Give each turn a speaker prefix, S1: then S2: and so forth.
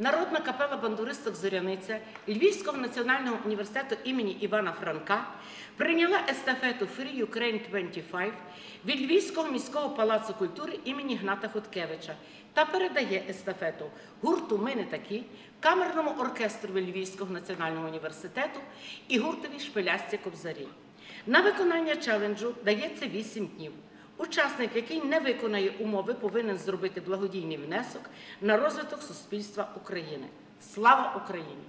S1: Народна капела бандуристок Зоряниця Львівського національного університету імені Івана Франка прийняла естафету Free Ukraine 25 від Львівського міського палацу культури імені Гната Хуткевича та передає естафету гурту Ми не такі, камерному оркестру Львівського національного університету і гуртові шпилясті кобзарі. На виконання челенджу дається 8 днів. Учасник, який не виконає умови, повинен зробити благодійний внесок на розвиток суспільства України. Слава Україні!